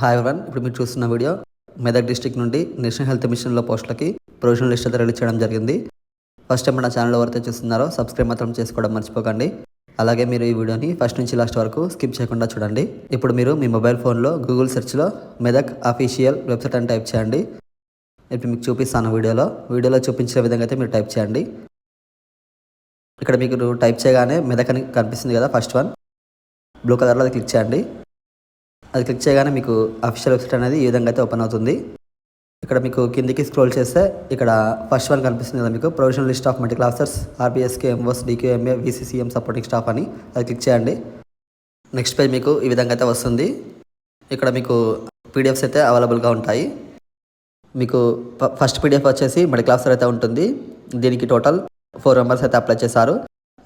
Hi one ఇప్పుడు మీరు చూస్తున్న వీడియో మెదక్ డిస్టిక్ నుండి నేషనల్ హెల్త్ మిషన్లో పోస్టులకి ప్రొవిజనల్ లిస్ట్ అయితే రిలీజ్ చేయడం జరిగింది. ఫస్ట్ టైం మన ఛానల్ ఎవరైతే చూస్తున్నారో సబ్స్క్రైబ్ మాత్రం చేసుకోవడం మర్చిపోకండి. అలాగే మీరు ఈ వీడియోని ఫస్ట్ నుంచి లాస్ట్ వరకు స్కిప్ చేయకుండా చూడండి. ఇప్పుడు మీరు మీ మొబైల్ ఫోన్లో గూగుల్ సెర్చ్లో మెదక్ అఫీషియల్ వెబ్సైట్ అని టైప్ చేయండి. ఇప్పుడు మీకు చూపిస్తాను వీడియోలో. వీడియోలో చూపించిన విధంగా అయితే మీరు టైప్ చేయండి. ఇక్కడ మీకు టైప్ చేయగానే మెదక్ అని కనిపిస్తుంది కదా ఫస్ట్ వన్ బ్లూ కలర్లో అది క్లిక్ చేయండి. అది క్లిక్ చేయగానే మీకు అఫీషియల్ వెబ్సైట్ అనేది ఈ విధంగా అయితే ఓపెన్ అవుతుంది. ఇక్కడ మీకు కిందికి స్క్రోల్ చేస్తే ఇక్కడ ఫస్ట్ వన్ కనిపిస్తుంది కదా మీకు provisional list of multi classers RBSK MOs DQMA VCCM supporting staff అని అది క్లిక్ చేయండి. నెక్స్ట్ పేజ్ మీకు ఈ విధంగా అయితే వస్తుంది. ఇక్కడ మీకు పీడిఎఫ్స్ అయితే అవైలబుల్గా ఉంటాయి. మీకు ఫస్ట్ పీడిఎఫ్ వచ్చేసి మల్టీ క్లాసర్ అయితే ఉంటుంది. దీనికి టోటల్ ఫోర్ మెంబర్స్ అయితే అప్లై చేశారు.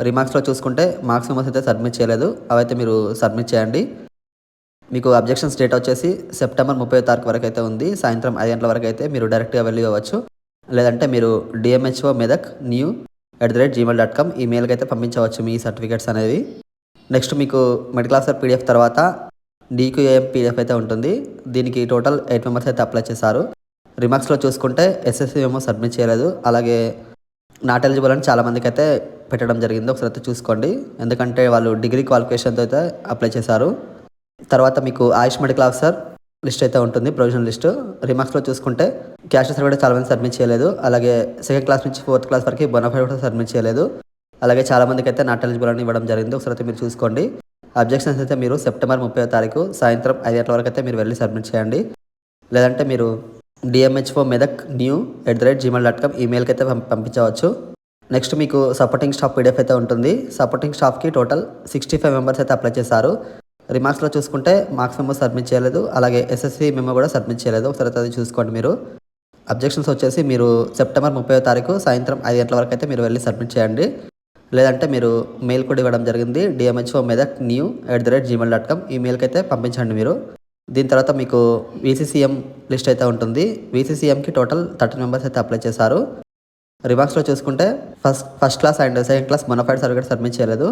రిమార్క్స్లో చూసుకుంటే మార్క్స్ మెంబర్స్ అయితే సబ్మిట్ చేయలేదు. అవైతే మీరు సబ్మిట్ చేయండి. మీకు అబ్జెక్షన్స్ డేట్ వచ్చేసి సెప్టెంబర్ ముప్పై తారీఖు వరకు అయితే ఉంది. సాయంత్రం ఐదు గంటల వరకు అయితే మీరు డైరెక్ట్గా వెళ్ళి ఇవ్వచ్చు లేదంటే మీరు DMHO Medak new at the rate Gmail dot com ఈమెయిల్కి అయితే పంపించవచ్చు మీ సర్టిఫికేట్స్ అనేవి. నెక్స్ట్ మీకు మెడికల్ ఆఫీసర్ పీడిఎఫ్ తర్వాత డీక్యూఏఎం పీడిఎఫ్ అయితే ఉంటుంది. దీనికి టోటల్ ఎయిట్ మెంబర్స్ అయితే అప్లై చేశారు. రిమార్క్స్లో చూసుకుంటే ఎస్ఎస్సి ఏమో సబ్మిట్ చేయలేదు. అలాగే నాట్ ఎలిజిబుల్ అని చాలామందికి అయితే పెట్టడం జరిగింది. ఒకసారి అయితే చూసుకోండి. ఎందుకంటే వాళ్ళు డిగ్రీ క్వాలిఫికేషన్తో అయితే అప్లై చేశారు. తర్వాత మీకు ఆయుష్ మెడికల్ ఆఫీసర్ లిస్ట్ అయితే ఉంటుంది ప్రొవిజనల్ లిస్ట్. రిమార్క్స్లో చూసుకుంటే క్యాష్ కూడా చాలామంది సబ్మిట్ చేయలేదు. అలాగే సెకండ్ క్లాస్ నుంచి ఫోర్త్ క్లాస్ వరకు బొనఫైడ్ కూడా సబ్మిట్ చేయలేదు. అలాగే చాలామందికి అయితే నాట్ ఎలిజిబుల్ అని ఇవ్వడం జరిగింది. ఒకసారి అయితే మీరు చూసుకోండి. అబ్జెక్షన్స్ అయితే మీరు సెప్టెంబర్ ముప్పై తారీఖు సాయంత్రం ఐదు గంటల వరకు అయితే మీరు వెళ్ళి సబ్మిట్ చేయండి. లేదంటే మీరు DMHO Medak new at the rate Gmail dot com ఈమెయిల్కి అయితే పం- పంపించవచ్చు. నెక్స్ట్ మీకు సపోర్టింగ్ స్టాఫ్ పీడిఎఫ్ అయితే ఉంటుంది. సపోర్టింగ్ స్టాఫ్కి టోటల్ సిక్స్టీ ఫైవ్ మెంబర్స్ అయితే అప్లై చేశారు. రిమార్క్స్లో చూసుకుంటే మార్క్స్ మెమో సబ్మిట్ చేయలేదు. అలాగే ఎస్ఎస్సి మెమో కూడా సబ్మిట్ చేయలేదు. ఒకసారి అది చూసుకోండి మీరు. అబ్జెక్షన్స్ వచ్చేసి మీరు సెప్టెంబర్ ముప్పై తారీఖు సాయంత్రం ఐదు గంటల వరకు అయితే మీరు వెళ్ళి సబ్మిట్ చేయండి. లేదంటే మీరు మెయిల్ కూడా ఇవ్వడం జరిగింది. డిఎంహెచ్ఓ మీద new at the rate Gmail dot com ఈ మెయిల్కి అయితే పంపించండి మీరు. దీని తర్వాత మీకు వీసీసీఎం లిస్ట్ అయితే ఉంటుంది. వీసీసీఎంకి టోటల్ థర్టీ మెంబర్స్ అయితే అప్లై చేశారు. రిమార్క్స్లో చూసుకుంటే first first class and second class bonafide certificate submit చేయలేదు.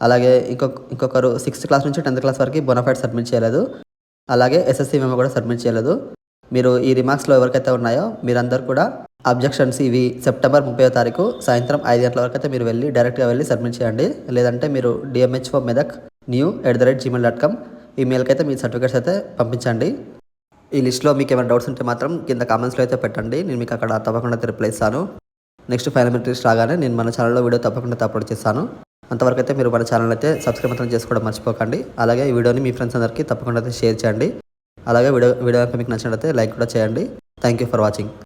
అలాగే ఇంకొక ఇంకొకరు సిక్స్త్ క్లాస్ నుంచి టెన్త్ క్లాస్ వరకు బొనఫైడ్ సబ్మిట్ చేయలేదు. అలాగే ఎస్ఎస్సి మేము కూడా సబ్మిట్ చేయలేదు. మీరు ఈ రిమార్క్స్లో ఎవరికైతే ఉన్నాయో మీరందరూ కూడా అబ్జెక్షన్స్ ఇవి సెప్టెంబర్ ముప్పై తారీఖు సాయంత్రం ఐదు గంటల వరకు అయితే మీరు వెళ్ళి డైరెక్ట్గా వెళ్ళి సబ్మిట్ చేయండి. లేదంటే మీరు DMHO Medak new at the rate Gmail dot com ఈమెయిల్కి అయితే మీ సర్టిఫికేట్స్ అయితే పంపించండి. ఈ లిస్ట్లో మీకు ఏమైనా డౌట్స్ ఉంటే మాత్రం కింద కామెంట్స్లో అయితే పెట్టండి. నేను మీకు అక్కడ తప్పకుండా రిప్లై ఇస్తాను. నెక్స్ట్ ఫైనల్ మెటరీస్ రాగానే నేను మన ఛానల్లో వీడియో తప్పకుండా అప్లోడ్ చేస్తాను. అంతవరకు అయితే మీరు మన ఛానల్ అయితే సబ్స్క్రైబ్ మాత్రం చేసుకోవడం మర్చిపోకండి. అలాగే ఈ వీడియోని మీ ఫ్రెండ్స్ అందరికీ తప్పకుండా అయితే షేర్ చేయండి. అలాగే వీడియో వీడియో మీకు నచ్చినట్లయితే లైక్ కూడా చేయండి. Thank you for watching